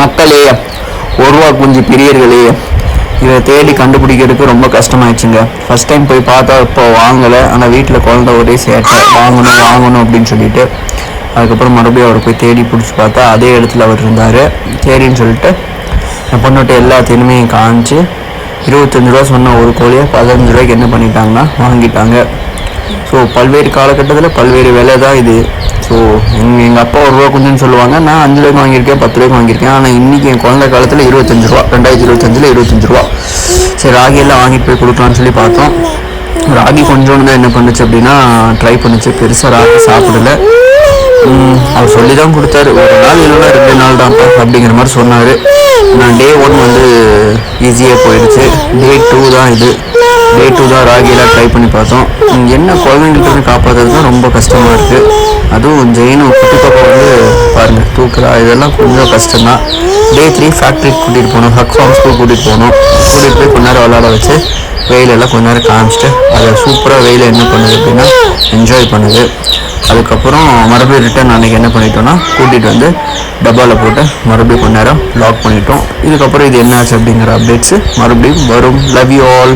மக்களே ஒரு ரூபா குஞ்சு பெரியர்களே இதை தேடி கண்டுபிடிக்கிறதுக்கு ரொம்ப கஷ்டமாயிடுச்சுங்க. ஃபஸ்ட் டைம் போய் பார்த்தா இப்போ வாங்கலை. ஆனால் வீட்டில் குழந்த ஒரே சேட்டை. வாங்கணும் வாங்கணும் அப்படின்னு சொல்லிட்டு அதுக்கப்புறம் மறுபடியும் அவரை போய் தேடி பிடிச்சி பார்த்தா அதே இடத்துல அவர் இருந்தார். சரின்னு சொல்லிட்டு என் பொண்ணுகிட்ட எல்லா திறமையும் காமிச்சு இருபத்தஞ்சு ரூபா சொன்ன ஒரு கோழியை பதினஞ்சு ரூபாய்க்கு என்ன பண்ணிட்டாங்கன்னா வாங்கிட்டாங்க. ஸோ பல்வேறு காலகட்டத்தில் பல்வேறு விலை தான் இது. ஸோ எங்கள் எங்கள் அப்பா ஒரு ரூபா கொஞ்சம்னு சொல்லுவாங்க. நான் அஞ்சு ரூபாய்க்கு வாங்கியிருக்கேன் பத்து ரூபாய்க்கு வாங்கியிருக்கேன். ஆனால் இன்றைக்கி என் குழந்தை காலத்தில் இருபத்தஞ்சு ரூபா ரெண்டாயிரத்தி இருபத்தஞ்சில் இருபத்தஞ்சு ரூபா. சரி ராகி எல்லாம் வாங்கிட்டு போய் கொடுக்கலாம்னு சொல்லி பார்த்தோம். ராகி கொஞ்சோண்டு தான் என்ன பண்ணுச்சு அப்படின்னா ட்ரை பண்ணுச்சு. பெருசாக ராகி சாப்பிடல. அவர் சொல்லி தான் கொடுத்தாரு. ஒரு நாள் இல்லைன்னா ரெண்டு நாள் தான்ப்பா அப்படிங்கிற மாதிரி சொன்னார். நான் டே ஒன் வந்து ஈஸியாக போயிடுச்சு. டே டூ தான் இது. டே டூ தான் ராகியெல்லாம் ட்ரை பண்ணி பார்த்தோம். என்ன குழந்தைங்கள்ட்ட காப்பாற்றுறது தான் ரொம்ப கஷ்டமாக இருக்குது அதுவும் ஜெயினும் குட்டி பாப்பா வந்து பாருங்கள் தூக்குறா. இதெல்லாம் கொஞ்சம் கஷ்டம்தான். டே த்ரீ ஃபேக்ட்ரிக்கு கூட்டிகிட்டு போகணும். ஹக் ஃபார்ம் ஸ்கூல் கூட்டிகிட்டு போகணும். கூட்டிகிட்டு போய் கொஞ்ச நேரம் விளாட வச்சு வெயிலெல்லாம் கொஞ்ச நேரம் காமிச்சிட்டு அதை சூப்பராக வெயில் என்ன பண்ணுது அப்படின்னா என்ஜாய் பண்ணுது. அதுக்கப்புறம் மறுபடியும் ரிட்டர்ன் அன்றைக்கி என்ன பண்ணிட்டோம்னா கூட்டிகிட்டு வந்து டப்பாவில் போட்டு மறுபடியும் கொஞ்ச நேரம் லாக் பண்ணிட்டோம். இதுக்கப்புறம் இது என்னாச்சு அப்படிங்கிற அப்டேட்ஸு மறுபடியும் வரும். Love you all